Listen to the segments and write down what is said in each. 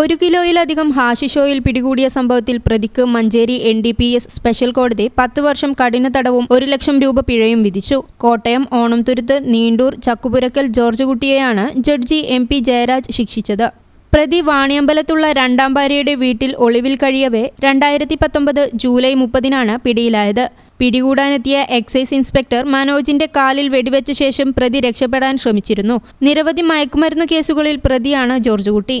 ഒരു കിലോയിലധികം hashish oil പിടികൂടിയ സംഭവത്തിൽ പ്രതിക്ക് Manjeri N D P S special കോടതി പത്ത് വർഷം കഠിന തടവും ഒരു ലക്ഷം രൂപ പിഴയും വിധിച്ചു. കോട്ടയം ഓണംതുരുത്ത് നീണ്ടൂർ ചക്കുപുരക്കൽ ജോർജ് കുട്ടിയെയാണ് ജഡ്ജി എം പി ജയരാജ് ശിക്ഷിച്ചത്. പ്രതി വാണിയമ്പലത്തുള്ള രണ്ടാം ഭാര്യയുടെ വീട്ടിൽ ഒളിവിൽ കഴിയവേ രണ്ടായിരത്തി പത്തൊമ്പത് ജൂലൈ മുപ്പതിനാണ് പിടിയിലായത്. പിടികൂടാനെത്തിയ എക്സൈസ് ഇൻസ്പെക്ടർ മനോജിന്റെ കാലിൽ വെടിവെച്ച ശേഷം പ്രതി രക്ഷപ്പെടാൻ ശ്രമിച്ചിരുന്നു. നിരവധി മയക്കുമരുന്ന് കേസുകളിൽ പ്രതിയാണ് ജോർജ് കുട്ടി.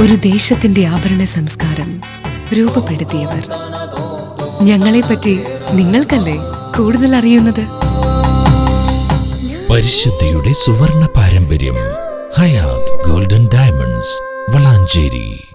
ഒരു ദേശത്തിന്റെ ആഭരണ സംസ്കാരം രൂപപ്പെടുത്തിയവർ. ഞങ്ങളെപ്പറ്റി നിങ്ങൾക്കല്ലേ കൂടുതൽ അറിയുന്നത്? പരിശുദ്ധിയുടെ സുവർണ പാരമ്പര്യം ഹയാത് ഗോൾഡൻ ഡയമണ്ട്സ് വളാഞ്ചേരി.